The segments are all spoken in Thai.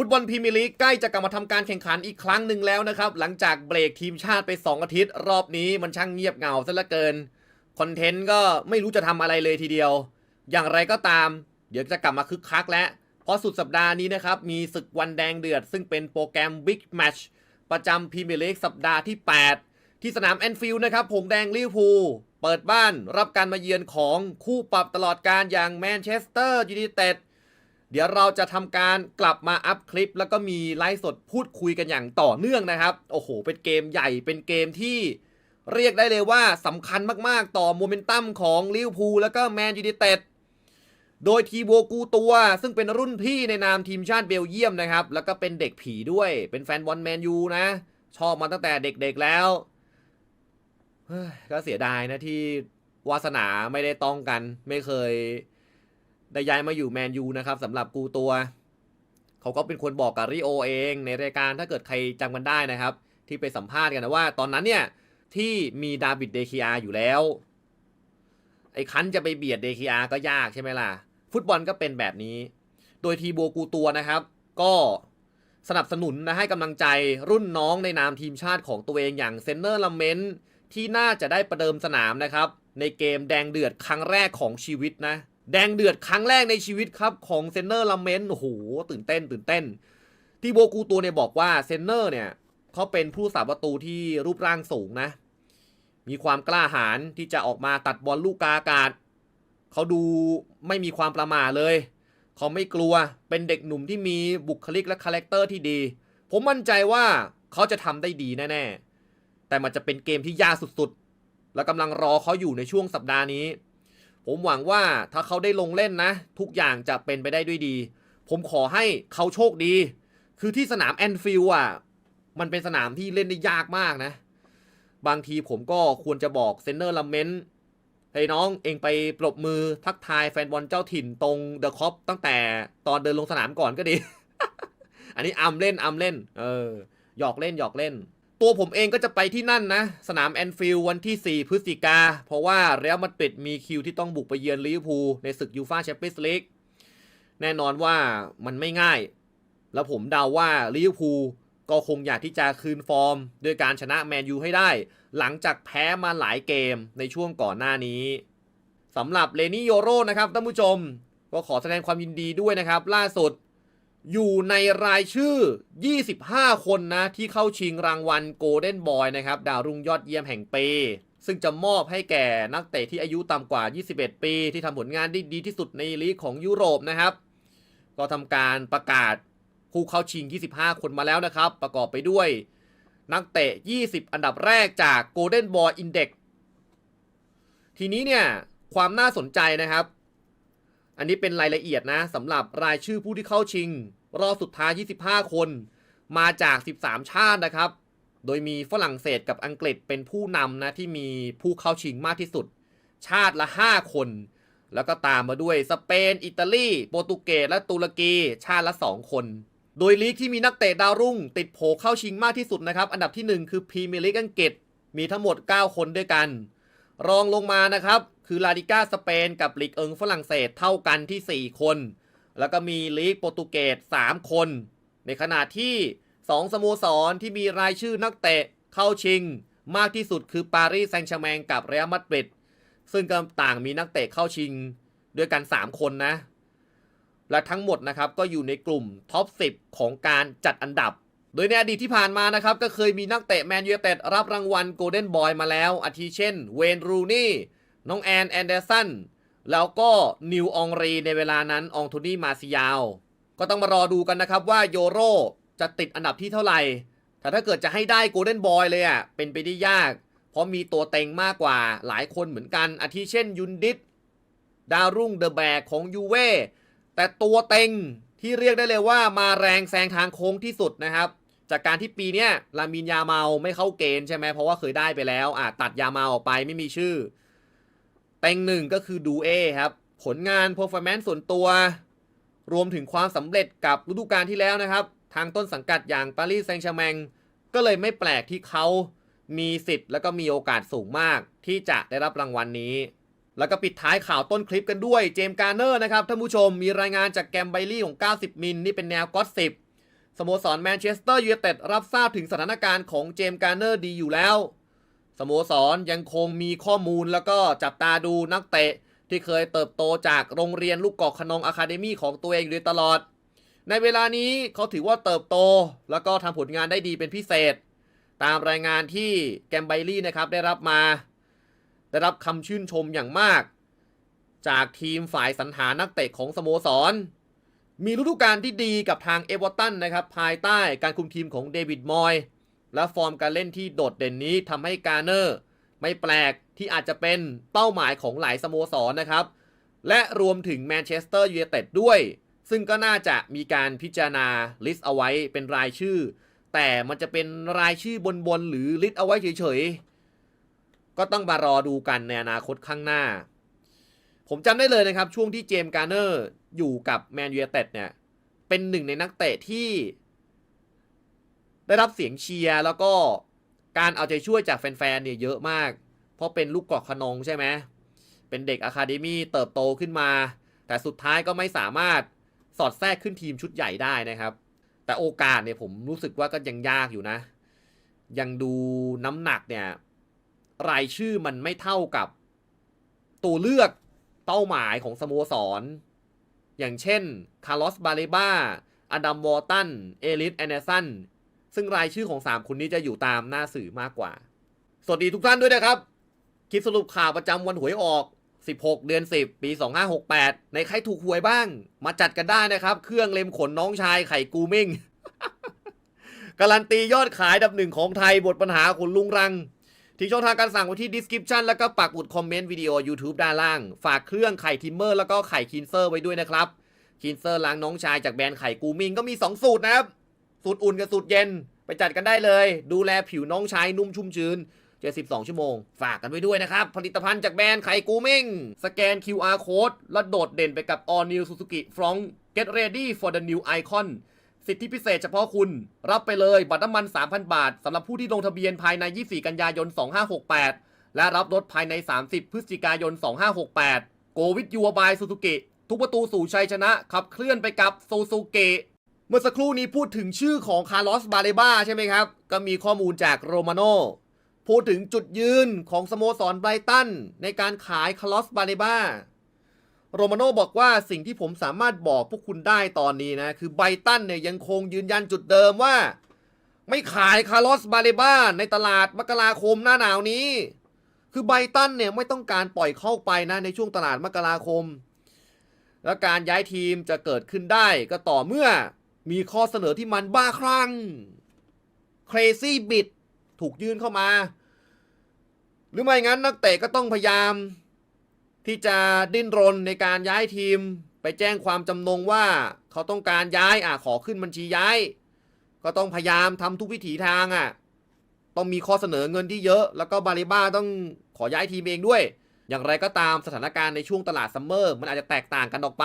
ฟุตบอลพรีเมียร์ลีกใกล้จะกลับมาทำการแข่งขันอีกครั้งหนึ่งแล้วนะครับ หลังจากเบรกทีมชาติไป 2 อาทิตย์ รอบนี้มันช่างเงียบเหงาซะเหลือเกิน คอนเทนต์ก็ไม่รู้จะทำอะไรเลยทีเดียว อย่างไรก็ตาม เดี๋ยวจะกลับมาคึกคักแล้วเพราะสุดสัปดาห์นี้นะครับ มีศึกวันแดงเดือด ซึ่งเป็นโปรแกรมบิ๊กแมตชประจำพรีเมียร์ลีกสัปดาห์ที่ 8 ที่สนามแอนฟิลด์นะครับผงแดงลิเวอร์พูลเปิดบ้านรับการมาเยือนของคู่ปรับตลอดการอย่างแมนเชสเตอร์ยูไนเต็ด เดี๋ยวเราจะทำการกลับมาอัพคลิป แล้วก็มีไลฟ์สดพูดคุยกันอย่างต่อเนื่องนะครับ โอ้โห เป็นเกมใหญ่เป็นเกมที่เรียกได้เลยว่าสำคัญมากๆ ต่อโมเมนตัมของลิเวอร์พูลแล้วก็แมนยูไนเต็ดโดยทีโบกูตัว ซึ่งเป็นรุ่นพี่ในนามทีมชาติเบลเยียมนะครับ แล้วก็เป็นเด็กผีด้วย เป็นแฟนบอลแมนยูนะ ชอบมาตั้งแต่เด็กๆแล้วก็เสียดายนะที่วาสนาไม่ได้ต้องกันไม่เคย ได้ย้ายมาอยู่แมนยูนะครับสำหรับกูตัว เขาก็เป็นคนบอกกับริโอเอง ในรายการถ้าเกิดใครจำกันได้นะครับ ที่ไปสัมภาษณ์กันนะว่า ตอนนั้นเนี่ยที่มีดาบิดเดคิอาอยู่แล้ว ไอ้คันจะไปเบียดเดคิอาก็ยากใช่ไหมล่ะ ฟุตบอลก็เป็นแบบนี้ โดยทีโบกูตัวนะครับ ก็สนับสนุนนะให้กำลังใจรุ่นน้องในนามทีมชาติของตัวเองอย่างเซนเนอร์ลัมเมนที่น่าจะได้ประเดิมสนามนะครับ ในเกมแดงเดือดครั้งแรกของชีวิตนะ แดงเดือดครั้งแรกในชีวิตครับ ของเซนเนอร์ลัมเมนโอ้โห ตื่นเต้น ตื่นเต้น ที่โบกูตัวเนี่ยบอกว่าเซนเนอร์เนี่ยเขาเป็นผู้สาประตูที่รูปร่างสูงนะ มีความกล้าหาญที่จะออกมาตัดบอลลูกกาอากาศ เขาดูไม่มีความประมาเลย เขาไม่กลัวเป็นเด็กหนุ่มที่มีบุคลิกและคาแรคเตอร์ที่ดี ผมมั่นใจว่าเขาจะทำได้ดีแน่ๆแต่มันจะเป็นเกมที่ยากสุดๆ และกำลังรอเขาอยู่ในช่วงสัปดาห์นี้ ผมหวังว่าถ้าเขาได้ลงเล่นนะ ทุกอย่างจะเป็นไปได้ด้วยดี ผมขอให้เขาโชคดี คือที่สนามแอนฟิลด์อะ มันเป็นสนามที่เล่นได้ยากมากนะ บางทีผมก็ควรจะบอกเซนเนอร์ลัมเมนต์เฮ้น้องเองไปปรบมือทักทายแฟนบอลเจ้าถิ่นตรงเดอะคอปตั้งแต่ตอนเดินลงสนามก่อนก็ดี อันนี้อัมเล่นอัมเล่น เออหยอกเล่นหยอกเล่น ตัวผมเองก็จะไปที่นั่นนะ สนามแอนฟิลด์วันที่ 4 พฤศจิกา เพราะว่าเรอัลมาดริดมีคิวที่ต้องบุกไปเยือนลิเวอร์พูลในศึกยูฟาแชมเปี้ยนส์ลีกแน่นอนว่ามันไม่ง่าย แล้วผมเดาว่าลิเวอร์พูลก็คงอยากที่จะคืนฟอร์มด้วยการชนะแมนยูให้ได้ หลังจากแพ้มาหลายเกมในช่วงก่อนหน้านี้สำหรับเลนี่โยโรนะครับท่านผู้ชม ก็ขอแสดงความยินดีด้วยนะครับ ล่าสุด อยู่ในรายชื่อ 25 คนนะ ที่เข้าชิงรางวัลโกลเด้นบอยนะครับ ดาวรุ่งยอดเยี่ยมแห่งปีซึ่งจะมอบให้แก่นักเตะที่อายุต่ำกว่า 21 ปี ที่ทำผลงานได้ดีที่สุดในลีกของยุโรปนะครับ ก็ทำการประกาศผู้เข้าชิง 25 คนมาแล้วนะครับ ประกอบไปด้วย นักเตะ 20 อันดับแรกจาก Golden Boy Index ทีนี้เนี่ย ความน่าสนใจนะครับ อันนี้เป็นรายละเอียดนะสำหรับรายชื่อผู้ที่เข้าชิง รอบสุดท้าย 25 คน มาจาก 13 ชาตินะครับ โดยมีฝรั่งเศสกับอังกฤษเป็นผู้นำนะที่มีผู้เข้าชิงมากที่สุด ชาติละ 5 คน แล้วก็ตามมาด้วยสเปน อิตาลี โปรตุเกสและตุรกีชาติละ 2 คน โดยลีกที่มีนักเตะดาวรุ่ง ติดโผเข้าชิงมากที่สุดนะครับ อันดับที่ 1 คือพรีเมียร์ลีกอังกฤษมีทั้งหมด 9 คนด้วยกัน รองลงมานะครับ คือลาลิก้าสเปนกับลีกเอิงฝรั่งเศสเท่ากันที่ 4 คน แล้วก็มีลีกโปรตุเกส3คน ในขณะที่ 2 สโมสรที่มีรายชื่อนักเตะเข้าชิง มากที่สุดคือปารีสแซงต์แชร์แมงกับเรอัลมาดริดซึ่งก็ต่างมีนักเตะเข้าชิงด้วยกัน 3 คนนะ และทั้งหมดนะครับก็อยู่ในกลุ่มท็อป 10 ของการจัดอันดับ โดยในอดีตที่ผ่านมานะครับ ก็เคยมีนักเตะแมนยูเต็ดรับรางวัลโกลเด้นบอยมาแล้ว อาทิเช่น เวนรูนี่ น้องแอนแอนเดอร์สัน แล้วก็นิวอองรีในเวลานั้นอองโทนี่มาซิยาว ก็ต้องมารอดูกันนะครับว่าโยโรจะติดอันดับที่เท่าไหร่ แต่ถ้าเกิดจะให้ได้โกลเด้นบอยเลยอะ่ะ เป็นไปได้ยาก เพราะมีตัวเต็งมากกว่าหลายคนเหมือนกัน อาทิเช่นยุนดิสดาวรุ่งเดอะแบกของยูเว่แต่ตัวเต็งที่เรียกได้เลยว่ามาแรงแซงทางโค้งที่สุดนะครับ จากการที่ปีนี้ลามินยาเมาไม่เข้าเกณฑ์ใช่ไหมเพราะว่าเคยได้ไปแล้วอะตัดยาเมาออกไปไม่มีชื่อ เต็งหนึ่งก็คือดูเอครับ ผลงาน performance ส่วนตัว รวมถึงความสำเร็จกับฤดูกาลที่แล้วนะครับ ทางต้นสังกัดอย่างปารีสแซงต์แชร์แมงก็เลยไม่แปลกที่เขามีสิทธิ์แล้วก็มีโอกาสสูงมากที่จะได้รับรางวัลนี้ แล้วก็ปิดท้ายข่าวต้นคลิปกันด้วยเจมส์การ์เนอร์นะครับท่านผู้ชมมีรายงานจากแกมไบลี่ของ 90 มิลนี่เป็นแนวก็อตสิบสโมสรแมนเชสเตอร์ยูไนเต็ดรับทราบถึงสถานการณ์ของเจมส์การ์เนอร์ดีอยู่แล้ว สโมสรยังคงมีข้อมูลแล้วก็จับตาดูนักเตะ ที่เคยเติบโตจากโรงเรียนลูกกอกขนองอะคาเดมี่ของตัวเองอยู่โดยตลอด ในเวลานี้เขาถือว่าเติบโต แล้วก็ทำผลงานได้ดีเป็นพิเศษ ตามรายงานที่แกมไบลี่นะครับได้รับมา ได้รับคำชื่นชมอย่างมาก จากทีมฝ่ายสรรหานักเตะของสโมสร มีฤดูกาลที่ดีกับทางเอเวอร์ตันนะครับภายใต้การคุมทีมของเดวิดมอย และฟอร์มการเล่นที่โดดเด่นนี้ทำให้การเนอร์ไม่แปลกที่อาจจะเป็นเป้าหมายของหลายสโมสรนะครับ และรวมถึงแมนเชสเตอร์ยูไนเต็ดด้วย ซึ่งก็น่าจะมีการพิจารณาลิสต์เอาไว้เป็นรายชื่อ แต่มันจะเป็นรายชื่อบนๆหรือลิสต์เอาไว้เฉยๆ ก็ต้องมารอดูกันในอนาคตข้างหน้า ผมจำได้เลยนะครับ ช่วงที่เจมส์การ์เนอร์อยู่กับแมนยูไนเต็ดเนี่ยเป็นหนึ่งในนักเตะที่ ได้รับเสียงเชียร์แล้วก็การเอาใจช่วยจากแฟนๆเนี่ยเยอะมาก เพราะเป็นลูกกอกขนงใช่ไหมเป็นเด็กอะคาเดมี่เติบโตขึ้นมา แต่สุดท้ายก็ไม่สามารถสอดแทรกขึ้นทีมชุดใหญ่ได้นะครับ แต่โอกาสเนี่ยผมรู้สึกว่าก็ยังยากอยู่นะ ยังดูน้ำหนักเนี่ยรายชื่อมันไม่เท่ากับตัวเลือกเป้าหมายของสโมสร อย่างเช่นคาร์ลอสบาเลบ้าอดัมวอลตัน เอลิสแอนเดอร์สัน ซึ่งรายชื่อของ 3 คนนี้จะอยู่ตามหน้าสื่อมากกว่า สวัสดีทุกท่านด้วยนะครับ คลิปสรุปข่าวประจำวันหวยออก 16 เดือน 10 ปี 2568 ในใครถูกหวยบ้าง มาจัดกันได้นะครับ เครื่องเล็มขนน้องชายไข่กูมิ่ง การันตียอดขายดับหนึ่งของไทยบทปัญหาขนลุงรังที่ช่องทางการสั่งไว้ที่ description แล้วก็ปักหมุดคอมเมนต์วิดีโอ YouTube ด้านล่าง ฝากเครื่องไข่ทิมเมอร์แล้วก็ไข่คินเซอร์ไว้ด้วยนะครับ คินเซอร์ล้างน้องชายจากแบรนด์ไข่กูมิงก็มี 2 สูตรนะครับ สูตรอุ่นกับสูตรเย็นไปจัดกันได้เลย ดูแลผิวน้องชายนุ่มชุ่มชื้น 72 ชั่วโมง ฝากกันไว้ด้วยนะครับ ผลิตภัณฑ์จากแบรนด์ไข่กูมิงสแกน QR code แล้วโดดเด่นไปกับ All New Suzuki Front Get ready for the new icon สิทธิพิเศษเฉพาะคุณ รับไปเลยบัตรน้ำมัน 3,000 บาทสำหรับผู้ที่ลงทะเบียนภายใน 24 กันยายน 2568 และรับรถภายใน 30 พฤศจิกายน 2568 Go with you by Suzuki ทุกประตูสู่ชัยชนะ ขับเคลื่อนไปกับ Suzuki เมื่อสักครู่นี้พูดถึงชื่อของคาร์ลอส บาเลบ้าใช่ไหมครับ ก็มีข้อมูลจากโรมาโนพูดถึงจุดยืนของสโมสรไบรตันในการขายคาร์ลอส บาเลบ้าโรมาโน่บอกว่าสิ่งที่ผมสามารถบอกพวกคุณได้ตอนนี้นะ คือไบรตันเนี่ยยังคงยืนยันจุดเดิมว่า ไม่ขายคาร์ลอส บาเลบ้าในตลาดมกราคมหน้าหนาวนี้ คือไบรตันเนี่ยไม่ต้องการปล่อยเข้าไปนะในช่วงตลาดมกราคม และการย้ายทีมจะเกิดขึ้นได้ก็ต่อเมื่อ มีข้อเสนอที่มันบ้าคลั่ง crazy bit ถูกยื่นเข้ามา หรือไม่งั้นนักเตะก็ต้องพยายาม ที่จะดิ้นรนในการย้ายทีม ไปแจ้งความจำนงว่าเขาต้องการย้ายอะขอขึ้นบัญชีย้าย ก็ต้องพยายามทำทุกวิถีทางอะต้องมีข้อเสนอเงินที่เยอะ แล้วก็บาริบ้าต้องขอย้ายทีมเองด้วย อย่างไรก็ตามสถานการณ์ในช่วงตลาดซัมเมอร์มันอาจจะแตกต่างกันออกไป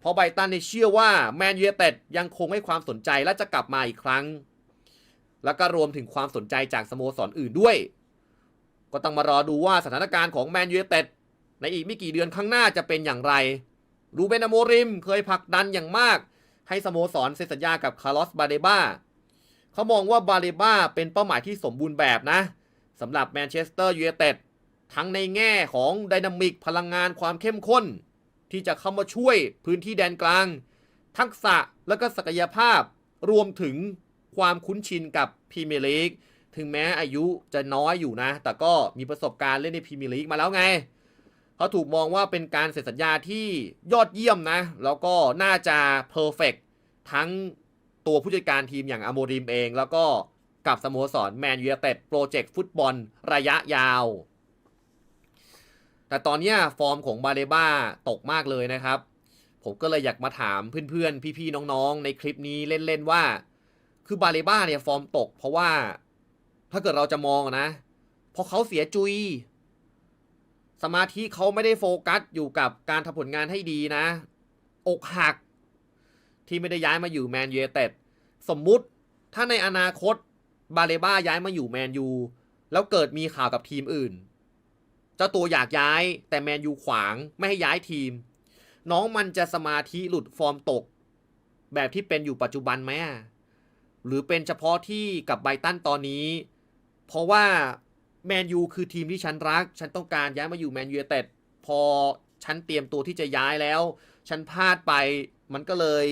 เพราะไบตันเนี่ยเชื่อว่าแมนยูเต็ดยังคงให้ความสนใจและจะกลับมาอีกครั้ง แล้วก็รวมถึงความสนใจจากสโมสรออื่นด้วย ก็ต้องมารอดูว่าสถานการณ์ของแมนยูเต็ดในอีกไม่กี่เดือนข้างหน้าจะเป็นอย่างไร รูเบนอโมริมเคยผลักดันอย่างมาก ให้สโมสรเซ็นสัญญากับคาร์ลอสบาเดบ้าเขามองว่าบาเดบ้าเป็นเป้าหมายที่สมบูรณ์แบบนะสำหรับแมนเชสเตอร์ยูไนเต็ดทั้งในแง่ของไดนามิกพลังงานความเข้มข้น ที่จะเข้ามาช่วยพื้นที่แดนกลาง ทักษะและก็ศักยภาพรวมถึงความคุ้นชินกับพรีเมียร์ลีกถึงแม้อายุจะน้อยอยู่นะ แต่ก็มีประสบการณ์เล่นในพรีเมียร์ลีกมาแล้วไงเขาถูกมองว่าเป็นการเซ็นสัญญาที่ยอดเยี่ยมนะ แล้วก็น่าจะเพอร์เฟกทั้งตัวผู้จัดการทีมอย่างอโมริมเอง แล้วก็กับสโมสรแมนยูเต็ดโปรเจกต์ฟุตบอลระยะยาว แต่ตอนนี้ฟอร์มของบาเลบ้าตกมากเลยนะครับ ผมก็เลยอยากมาถามเพื่อนๆ พี่ๆ น้องๆ ในคลิปนี้เล่นๆ ว่า คือบาเลบ้าเนี่ยฟอร์มตก เพราะว่าถ้าเกิดเราจะมองนะพราะเขาเสียจุย สมาธิเขาไม่ได้โฟกัสอยู่กับการทำผลงานให้ดีนะ อกหัก ที่ไม่ได้ย้ายมาอยู่แมนยูเต็ดสมมุติถ้าในอนาคตบาเลบ้าย้ายมาอยู่แมนยูแล้วเกิดมีข่าวกับทีมอื่น เจ้าตัวอยากย้ายแต่แมนยูขวางไม่ให้ย้ายทีม น้องมันจะสมาธิหลุดฟอร์มตก แบบที่เป็นอยู่ปัจจุบันไหมหรือเป็นเฉพาะที่กับไบตันตอนนี้ เพราะว่าแมนยูคือทีมที่ฉันรัก ฉันต้องการย้ายมาอยู่แมนยูไนเต็ดพอฉันเตรียมตัวที่จะย้ายแล้ว ฉันพลาดไปมันก็เลย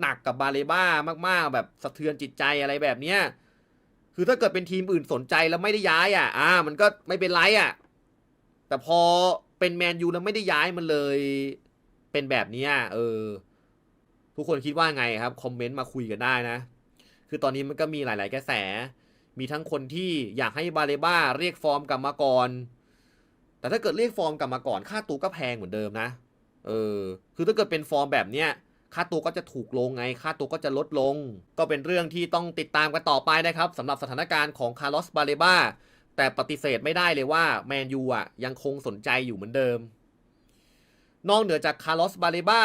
หนักกับบาเลบ้ามาก ๆ แบบสะเทือนจิตใจอะไรแบบเนี้ยคือถ้าเกิดเป็นทีมอื่นสนใจแล้วไม่ได้ย้ายอะ อ่า มันก็ไม่เป็นไรอะ แต่พอเป็นแมนยูแล้วไม่ได้ย้ายมันเลยเป็นแบบนี้เออ ทุกคนคิดว่าไงครับ คอมเมนต์มาคุยกันได้นะ คือตอนนี้มันก็มีหลาย ๆ กระแส มีทั้งคนที่อยากให้บาเลบ้าเรียกฟอร์มกลับมาก่อน แต่ถ้าเกิดเรียกฟอร์มกลับมาก่อน ค่าตัวก็แพงเหมือนเดิมนะ เออ คือถ้าเกิดเป็นฟอร์มแบบเนี้ยค่าตัวก็จะถูกลงไง ค่าตัวก็จะลดลง ก็เป็นเรื่องที่ต้องติดตามกันต่อไปนะครับสำหรับสถานการณ์ของคาร์ลอสบาเลบ้า แต่ปฏิเสธไม่ได้เลยว่าแมนยูอะยังคงสนใจอยู่เหมือนเดิม นอกเหนือจากคาร์ลอสบาเลบ้า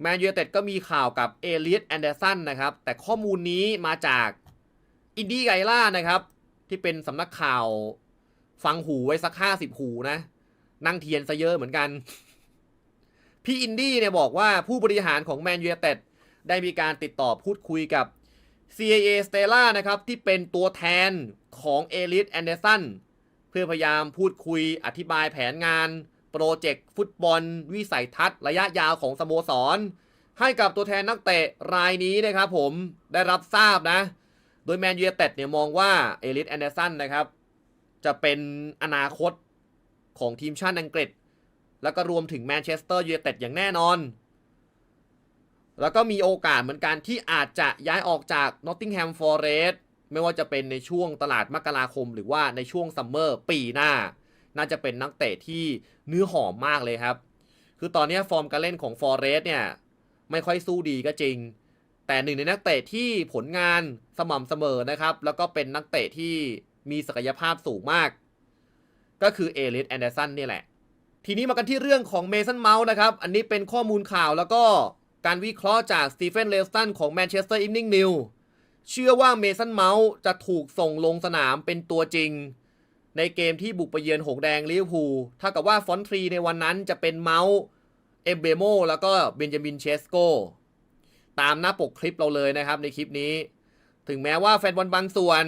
แมนยูเต็ดก็มีข่าวกับเอเลียตแอนเดอร์สันนะครับ แต่ข้อมูลนี้มาจากอินดี้ไกล่านะครับ ที่เป็นสำนักข่าวฟังหูไว้สักห้าสิบหูนะ นั่งเทียนซะเยอะเหมือนกัน พี่อินดี้เนี่ยบอกว่าผู้บริหารของแมนยูเต็ดได้มีการติดต่อพูดคุยกับ CIA Stella นะครับที่เป็นตัวแทนของเอลิสแอนเดอร์สันเพื่อพยายามพูดคุยอธิบายแผนงาน โปรเจกต์ฟุตบอล วิสัยทัศน์ระยะยาวของสโมสร ให้กับตัวแทนนักเตะรายนี้นะครับผมได้รับทราบนะ โดยแมนยูไนเต็ดเนี่ยมองว่าเอลิสแอนเดอร์สันนะครับ จะเป็นอนาคตของทีมชาติอังกฤษ แล้วก็รวมถึงแมนเชสเตอร์ยูไนเต็ดอย่างแน่นอน แล้วก็มีโอกาสเหมือนกันที่อาจจะย้ายออกจากนอตติงแฮมฟอร์เรสต์ไม่ว่าจะเป็นในช่วงตลาดมกราคม หรือว่าในช่วงซัมเมอร์ปีหน้า น่าจะเป็นนักเตะที่เนื้อหอมมากเลยครับ คือตอนนี้ฟอร์มการเล่นของฟอร์เรสต์เนี่ย ไม่ค่อยสู้ดีก็จริง แต่หนึ่งในนักเตะที่ผลงานสม่ำเสมอนะครับ แล้วก็เป็นนักเตะที่มีศักยภาพสูงมาก ก็คือเอลิสแอนเดอร์สันนี่แหละ ทีนี้มากันที่เรื่องของเมสันเมาส์นะครับ อันนี้เป็นข้อมูลข่าวแล้วก็ การวิเคราะห์จากสตีเฟนเลสตันของแมนเชสเตอร์อีฟนิ่งนิวเชื่อว่าเมสันเมาส์จะถูกส่งลงสนามเป็นตัวจริง ในเกมที่บุกไปเยือนหงแดงลิเวอร์พูลถ้ากับว่าฟอนทรีในวันนั้นจะเป็นเมาส์เอเบโมแล้วก็เบนจามินเชสโกตามหน้าปกคลิปเราเลยนะครับในคลิปนี้ ถึงแม้ว่าแฟนบอลบางส่วน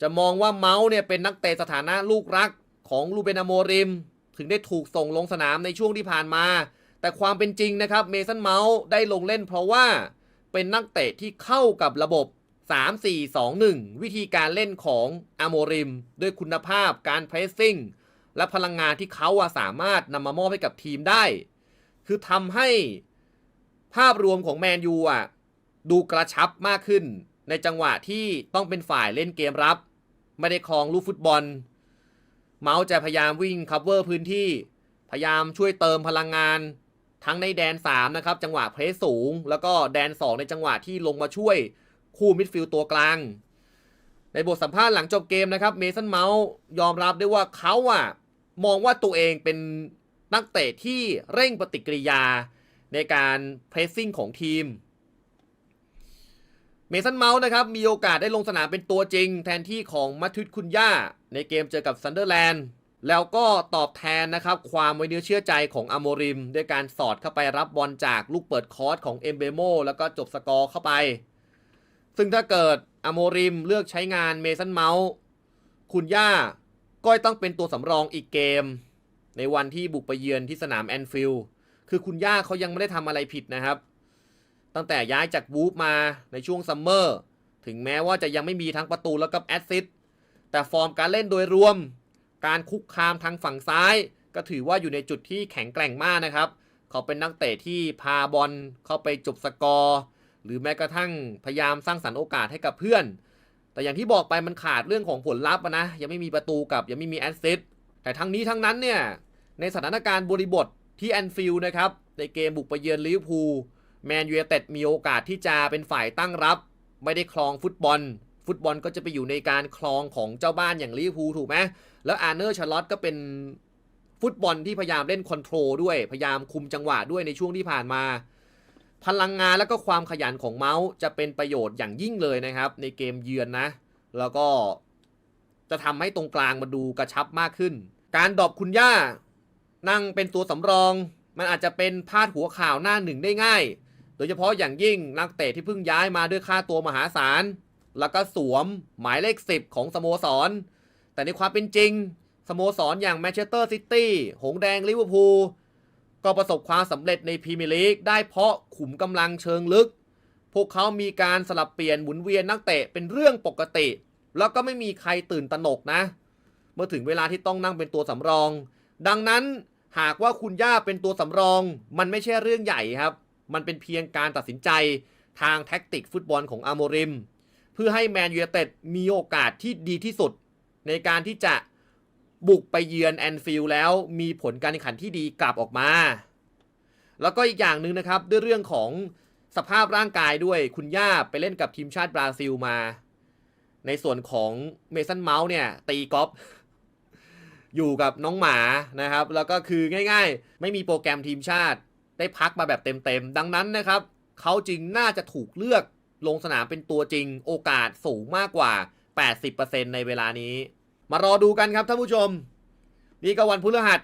จะมองว่าเมาส์เนี่ยเป็นนักเตะสถานะลูกรักของลูเบนอาโมริม ถึงได้ถูกส่งลงสนามในช่วงที่ผ่านมา แต่ความเป็นจริงนะครับเมสันเมาส์ได้ลงเล่นเพราะว่าเป็นนักเตะที่เข้ากับระบบ 3-4-2-1 วิธีการเล่นของอาโมริม ด้วยคุณภาพการเพรสซิ่ง และพลังงานที่เขาสามารถนำมามอบให้กับทีมได้ คือทำให้ภาพรวมของแมนยูอะดูกระชับมากขึ้น ในจังหวะที่ต้องเป็นฝ่ายเล่นเกมรับ ไม่ได้ครองลูกฟุตบอล เมาส์จะพยายามวิ่งคัฟเวอร์พื้นที่ พยายามช่วยเติมพลังงาน ทั้งในแดน 3 นะครับ จังหวะเพรสสูง แล้วก็แดน 2 ในจังหวะที่ลงมาช่วยคู่มิดฟิลด์ตัวกลาง ในบทสัมภาษณ์หลังจบเกมนะครับเมสันเมาส์ยอมรับได้ว่าเขาอะมองว่าตัวเองเป็นนักเตะที่เร่งปฏิกิริยาในการเพรสซิ่งของทีมเมสันเมาส์นะครับมีโอกาสได้ลงสนามเป็นตัวจริง แทนที่ของมัทุตคุณย่าในเกมเจอกับซันเดอร์แลนด์ แล้วก็ตอบแทนนะครับ ความไว้เนื้อเชื่อใจของอโมริม ด้วยการสอดเข้าไปรับบอลจากลูกเปิดคอร์สของเอมเบโมแล้วก็จบสกอร์เข้าไป ซึ่งถ้าเกิดอโมริมเลือกใช้งานเมสันเมาส์คุณย่าก็ต้องเป็นตัวสำรองอีกเกม ในวันที่บุกไปเยือนที่สนามแอนฟิลด์คือคุณย่าเขายังไม่ได้ทำอะไรผิดนะครับ ตั้งแต่ย้ายจากวูฟมาในช่วงซัมเมอร์ถึงแม้ว่าจะยังไม่มีทั้งประตูแล้วก็แอสซิสต์แต่ฟอร์มการเล่นโดยรวม การคุกคามทางฝั่งซ้าย ก็ถือว่าอยู่ในจุดที่แข็งแกร่งมากนะครับ เขาเป็นนักเตะที่พาบอลเข้าไปจบสกอร์ หรือแม้กระทั่งพยายามสร้างสรรค์โอกาสให้กับเพื่อน แต่อย่างที่บอกไปมันขาดเรื่องของผลลัพธ์นะ ยังไม่มีประตูกับยังไม่มีแอสซิสต์แต่ทั้งนี้ทั้งนั้นเนี่ย ในสถานการณ์บริบทที่แอนฟิลด์นะครับ ในเกมบุกไปเยือนลิเวอร์พูลแมนยูเต็ดมีโอกาสที่จะเป็นฝ่ายตั้งรับ ไม่ได้คลองฟุตบอล ฟุตบอลก็จะไปอยู่ในการคลองของเจ้าบ้านอย่างลิเวอร์พูลถูกไหมแล้วอาร์เนอร์ชาร์ลอตก็เป็นฟุตบอลที่พยายามเล่นคอนโทรลด้วย พยายามคุมจังหวะด้วยในช่วงที่ผ่านมา พลังงานแล้วก็ความขยันของเมาส์จะเป็นประโยชน์อย่างยิ่งเลยนะครับ ในเกมเยือนนะ แล้วก็จะทำให้ตรงกลางมาดูกระชับมากขึ้น การดอปคุณย่า นั่งเป็นตัวสำรอง มันอาจจะเป็นพาดหัวข่าวหน้าหนึ่งได้ง่าย โดยเฉพาะอย่างยิ่งนักเตะที่เพิ่งย้ายมาด้วยค่าตัวมหาศาล แล้วก็สวมหมายเลข 10 ของสโมสร แต่ในความเป็นจริง สโมสรออย่างแมนเชสเตอร์ซิตี้หงแดงลิเวอร์พูลก็ประสบความสำเร็จในพรีเมียร์ลีกได้เพราะขุมกำลังเชิงลึก พวกเขามีการสลับเปลี่ยนหมุนเวียนนักเตะเป็นเรื่องปกติ แล้วก็ไม่มีใครตื่นตระหนกนะ เมื่อถึงเวลาที่ต้องนั่งเป็นตัวสำรอง ดังนั้นหากว่าคุณย่าเป็นตัวสำรอง มันไม่ใช่เรื่องใหญ่ครับ มันเป็นเพียงการตัดสินใจทางแท็กติกฟุตบอลของอาโมริม เพื่อให้แมนยูเต็ดมีโอกาสที่ดีที่สุด ในการที่จะบุกไปเยือนแอนฟิลด์แล้วมีผลการแข่งขันที่ดีกลับออกมา แล้วก็อีกอย่างหนึ่งนะครับ ด้วยเรื่องของสภาพร่างกายด้วยคุณย่าไปเล่นกับทีมชาติบราซิลมา ในส่วนของเมสันเมาส์เนี่ยตีกอล์ฟอยู่กับน้องหมานะครับ แล้วก็คือง่ายๆ ไม่มีโปรแกรมทีมชาติ ได้พักมาแบบเต็มๆ ดังนั้นนะครับ เขาจึงน่าจะถูกเลือก ลงสนามเป็นตัวจริงโอกาสสูงมากกว่า 80%ในเวลานี้ มารอดูกันครับท่านผู้ชม นี่ก็วันพฤหัส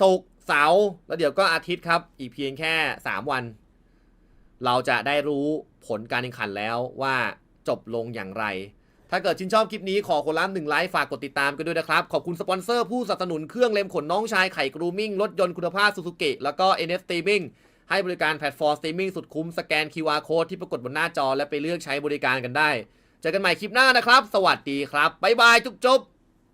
ศุกร์เสาร์แล้วเดี๋ยวก็อาทิตย์ครับ อีกเพียงแค่ 3 วัน เราจะได้รู้ผลการแข่งขันแล้วว่าจบลงอย่างไร ถ้าเกิดชื่นชอบคลิปนี้ขอคนละหนึ่งไลค์ฝากกดติดตามกันด้วยนะครับ ขอบคุณสปอนเซอร์ผู้สนับสนุนเครื่องเล็มขนน้องชายไข่กรูมิ่งรถยนต์คุณภาพซูซูกิแล้วก็ NS Streaming ให้บริการแพลตฟอร์มสตรีมมิ่งสุดคุ้ม สแกน QR Code ที่ปรากฏบนหน้าจอและไปเลือกใช้บริการกันได้ เจอกันใหม่คลิปหน้านะครับ สวัสดีครับ บ๊ายบาย จุ๊บ